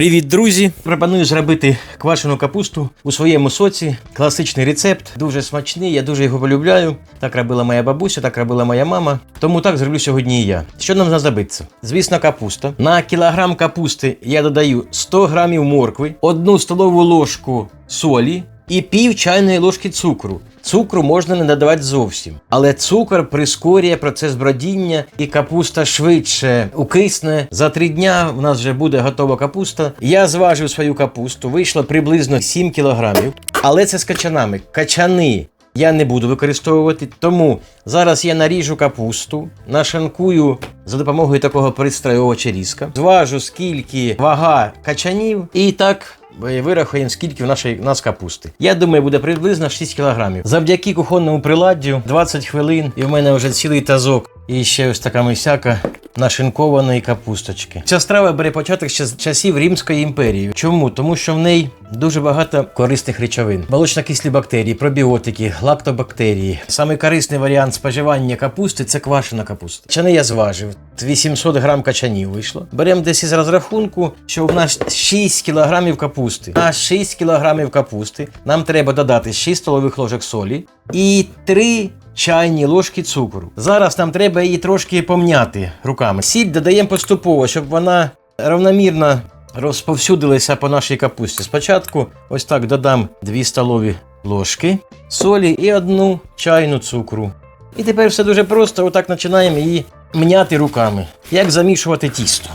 Привіт, друзі! Пропоную зробити квашену капусту у своєму соці. Класичний рецепт, дуже смачний, я дуже його полюбляю. Так робила моя бабуся, так робила моя мама. Тому так зроблю сьогодні і я. Що нам знадобиться? Звісно, капуста. На кілограм капусти я додаю 100 грамів моркви, одну столову ложку солі і пів чайної ложки цукру. Цукру можна не додавати зовсім, але цукор прискорює процес бродіння і капуста швидше укисне. За три дня в нас вже буде готова капуста. Я зважив свою капусту, вийшло приблизно 7 кілограмів, але це з качанами. Качани я не буду використовувати, тому зараз я наріжу капусту, нашанкую за допомогою такого пристрою овочерізка, зважу скільки вага качанів і так. Вирахуємо, скільки в нашій нас капусти. Я думаю, буде приблизно 6 кілограмів. Завдяки кухонному приладдю 20 хвилин, і в мене вже цілий тазок. І ще ось така мисяка нашинкованої капусточки. Ця страва бере початок ще з часів Римської імперії. Чому? Тому що в неї дуже багато корисних речовин: молочно-кислі бактерії, пробіотики, лактобактерії. Саме корисний варіант споживання капусти це квашена капуста. Чани я зважив. 800 грам качанів вийшло. Беремо десь із розрахунку, що в нас 6 кілограмів капусти. На 6 кілограмів капусти нам треба додати 6 столових ложок солі і 3 чайні ложки цукру. Зараз нам треба її трошки помняти руками. Сіль додаємо поступово, щоб вона равномірно розповсюдилася по нашій капусті. Спочатку ось так додам 2 столові ложки солі і одну чайну цукру. І тепер все дуже просто, отак починаємо її мняти руками, як замішувати тісто.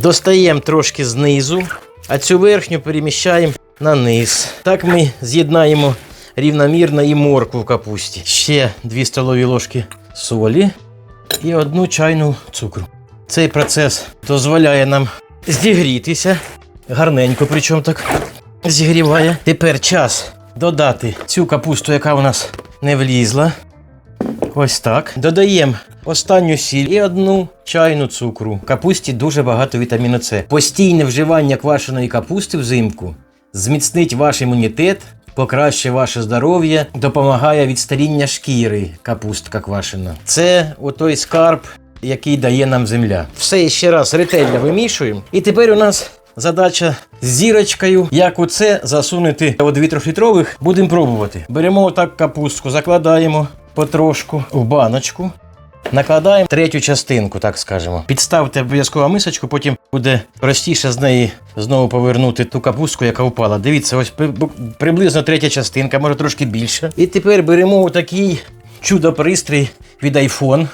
Достаємо трошки знизу, а цю верхню переміщаємо на низ. Так ми з'єднаємо рівномірно і моркву в капусті. Ще 2 столові ложки солі і одну чайну цукру. Цей процес дозволяє нам зігрітися. Гарненько, причому так зігріває. Тепер час додати цю капусту, яка у нас не влізла. Ось так. Додаємо останню сіль і одну чайну цукру. В капусті дуже багато вітаміну С. Постійне вживання квашеної капусти взимку зміцнить ваш імунітет, покращує ваше здоров'я, допомагає від старіння шкіри капустка квашена. Це отой скарб, який дає нам земля. Все ще раз ретельно вимішуємо. І тепер у нас задача з зірочкою, як оце засунути у 2 трьохлітрових, будемо пробувати. Беремо отак капустку, закладаємо потрошку в баночку. Накладаємо третю частинку, так скажемо. Підставте обов'язково мисочку, потім буде простіше з неї знову повернути ту капустку, яка впала. Дивіться, ось при- приблизно третя частинка, може трошки більше. І тепер беремо такий чудо-пристрій від iPhone.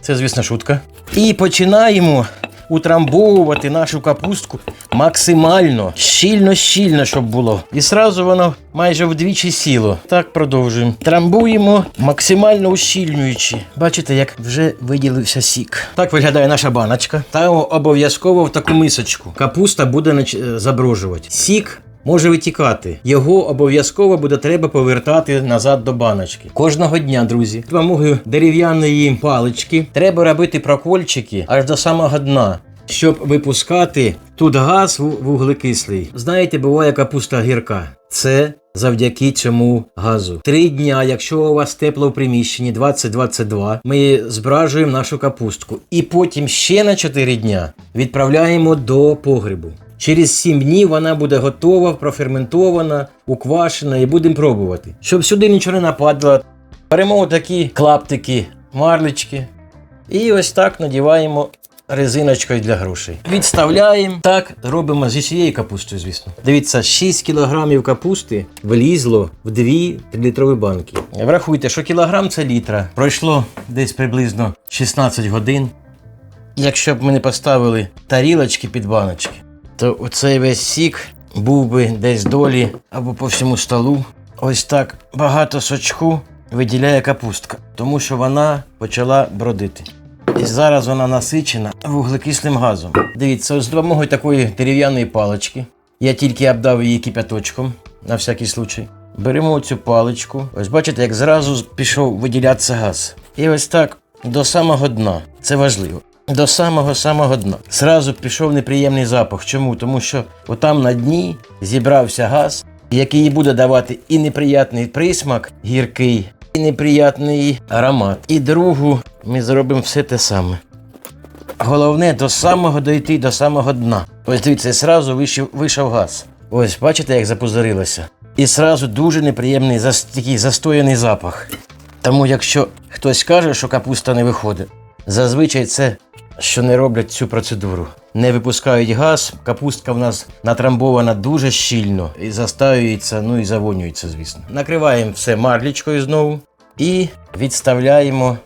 Це, звісно, шутка. І починаємо утрамбовувати нашу капустку максимально щільно-щільно, щоб було. І сразу воно майже вдвічі сіло. Так продовжуємо. Трамбуємо максимально ущільнюючи. Бачите, як вже виділився сік. Так виглядає наша баночка. Та обов'язково в таку мисочку. Капуста буде е, заброжувати. Сік може витікати. Його обов'язково буде треба повертати назад до баночки. Кожного дня, друзі, з допомогою дерев'яної палички треба робити прокольчики аж до самого дна. Щоб випускати тут газ вуглекислий. Знаєте, буває капуста гірка. Це завдяки цьому газу. Три дня, якщо у вас тепло в приміщенні 20-22, ми збражуємо нашу капустку. І потім ще на 4 дня відправляємо до погребу. Через 7 днів вона буде готова, проферментована, уквашена і будемо пробувати. Щоб сюди нічого не нападало, беремо такі клаптики, марлечки. І ось так надіваємо резиночкою для грошей. Відставляємо. Так робимо зі всією капустою, звісно. Дивіться, 6 кілограмів капусти влізло в 2 літрові банки. Врахуйте, що кілограм це літра. Пройшло десь приблизно 16 годин. Якщо б ми не поставили тарілочки під баночки, то оцей весь сік був би десь долі або по всьому столу. Ось так багато сочку виділяє капустка, тому що вона почала бродити. І зараз вона насичена вуглекислим газом. Дивіться, з допомогою такої дерев'яної палички. Я тільки обдав її кипяточком на всякий случай. Беремо цю паличку. Ось бачите, як зразу пішов виділятися газ. І ось так до самого дна. Це важливо. До самого самого дна. Зразу пішов неприємний запах. Чому? Тому що отам на дні зібрався газ, який буде давати і неприятний присмак гіркий, і неприятний аромат. І другу ми зробимо все те саме. головне до самого дойти до самого дна. Ось дивіться, і сразу вийшов, вийшов газ. Ось, бачите, як запозорилося. І сразу дуже неприємний такий застояний запах. Тому якщо хтось каже, що капуста не виходить, зазвичай це що не роблять цю процедуру. Не випускають газ, капустка в нас натрамбована дуже щільно і застаюється, ну і завонюється, звісно. Накриваємо все марлічкою знову і відставляємо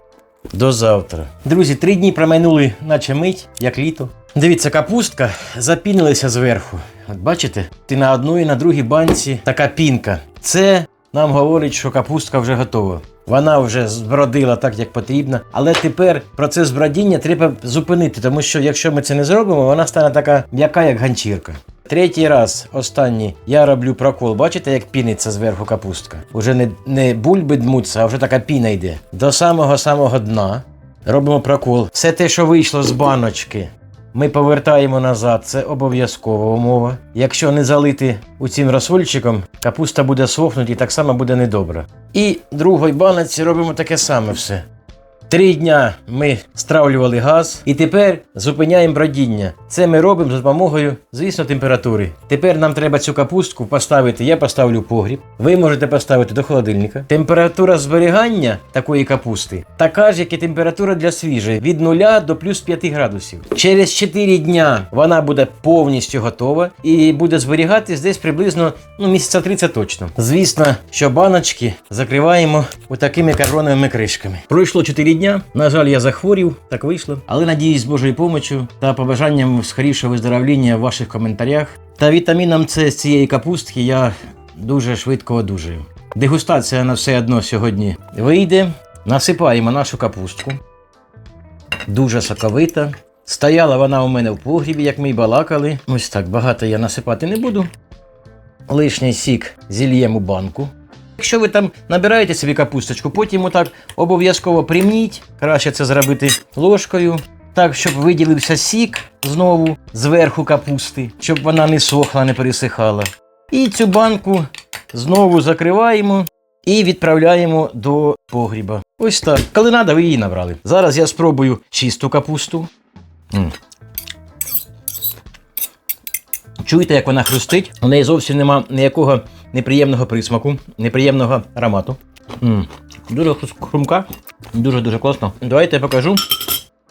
до завтра. Друзі, три дні промайнули, наче мить, як літо. Дивіться, капустка запінилася зверху. От бачите, ти на одній і на другій банці така пінка. Це нам говорить, що капустка вже готова. Вона вже збродила так, як потрібно. Але тепер процес бродіння треба зупинити, тому що якщо ми це не зробимо, вона стане така м'яка, як ганчірка. Третій раз, останній, я роблю прокол. Бачите, як піниться зверху капустка? Уже не, не бульби дмуться, а вже така піна йде. До самого самого дна робимо прокол. Все те, що вийшло з баночки, ми повертаємо назад, це обов'язкова умова. Якщо не залити у цим розсольчиком, капуста буде сохнути і так само буде недобра. І другої баночці робимо таке саме все. Три дня ми стравлювали газ і тепер зупиняємо бродіння. Це ми робимо за допомогою, звісно, температури. Тепер нам треба цю капустку поставити. Я поставлю погріб. Ви можете поставити до холодильника. Температура зберігання такої капусти така ж, як і температура для свіжої від 0 до плюс 5 градусів. Через 4 дня вона буде повністю готова і буде зберігатись десь приблизно ну, місяця 30 точно. Звісно, що баночки закриваємо отакими картоновими кришками. Пройшло 4 дня. На жаль, я захворів, так вийшло. Але надіюсь, з Божою помочю та побажанням скорішого виздоровління в ваших коментарях. Та вітаміном С з цієї капустки я дуже швидко одужаю. Дегустація на все одно сьогодні вийде. Насипаємо нашу капустку. Дуже соковита. Стояла вона у мене в погрібі, як ми й балакали. Ось так багато я насипати не буду. Лишній сік зільємо банку. Якщо ви там набираєте собі капусточку, потім отак обов'язково примніть. Краще це зробити ложкою, так, щоб виділився сік знову зверху капусти, щоб вона не сохла, не пересихала. І цю банку знову закриваємо і відправляємо до погріба. Ось так. Коли треба, ви її набрали. Зараз я спробую чисту капусту. Чуєте, як вона хрустить? У неї зовсім нема ніякого неприємного присмаку, неприємного аромату. м Дуже хрумка, дуже-дуже класно. Давайте я покажу,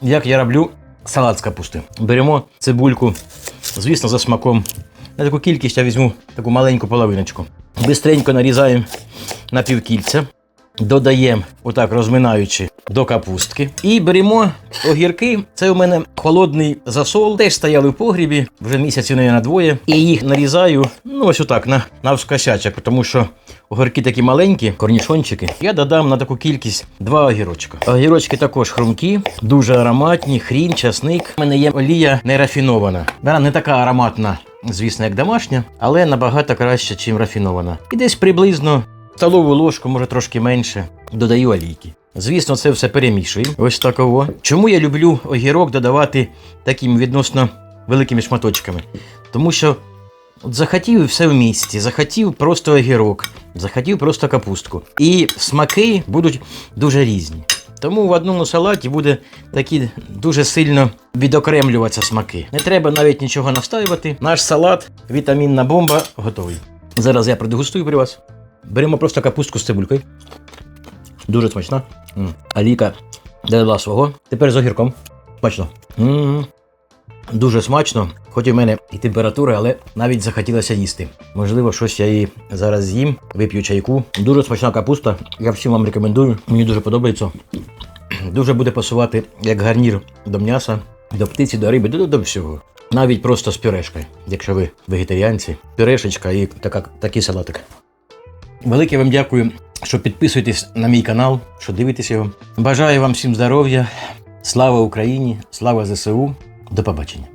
як я роблю салат з капусти. Беремо цибульку, звісно, за смаком. На таку кількість я візьму таку маленьку половиночку. Бистренько нарізаємо на півкільця. Додаємо, отак розминаючи до капустки. І беремо огірки. Це у мене холодний засол. Теж стояли в погрібі, вже місяці не на двоє. І їх нарізаю, ну ось отак, на, навскосячок, тому що огірки такі маленькі, корнішончики. Я додам на таку кількість два огірочка. Огірочки також хрумкі, дуже ароматні, хрін, часник. У мене є олія нерафінована. Вона не така ароматна, звісно, як домашня, але набагато краще, ніж рафінована. І десь приблизно столову ложку, може трошки менше, додаю олійки. Звісно, це все перемішуємо. Ось таково. Чому я люблю огірок додавати такими відносно великими шматочками? Тому що от захотів і все в місті, захотів просто огірок, захотів просто капустку. І смаки будуть дуже різні. Тому в одному салаті буде такі дуже сильно відокремлюватися смаки. Не треба навіть нічого настаювати. Наш салат, вітамінна бомба, готовий. Зараз я продегустую при вас. Беремо просто капустку з цибулькою. Дуже смачна. М. Аліка додала свого. Тепер з огірком. Смачно. М. Дуже смачно, хоч у мене і температура, але навіть захотілося їсти. Можливо, щось я її зараз з'їм, вип'ю чайку. Дуже смачна капуста. Я всім вам рекомендую. Мені дуже подобається. Дуже буде пасувати як гарнір до м'яса, до птиці, до риби, до, до всього. Навіть просто з пюрешкою, якщо ви вегетаріанці. Пюрешечка і така, такий салатик. Велике вам дякую, що підписуєтесь на мій канал, що дивитесь його. Бажаю вам всім здоров'я. Слава Україні, слава ЗСУ. До побачення.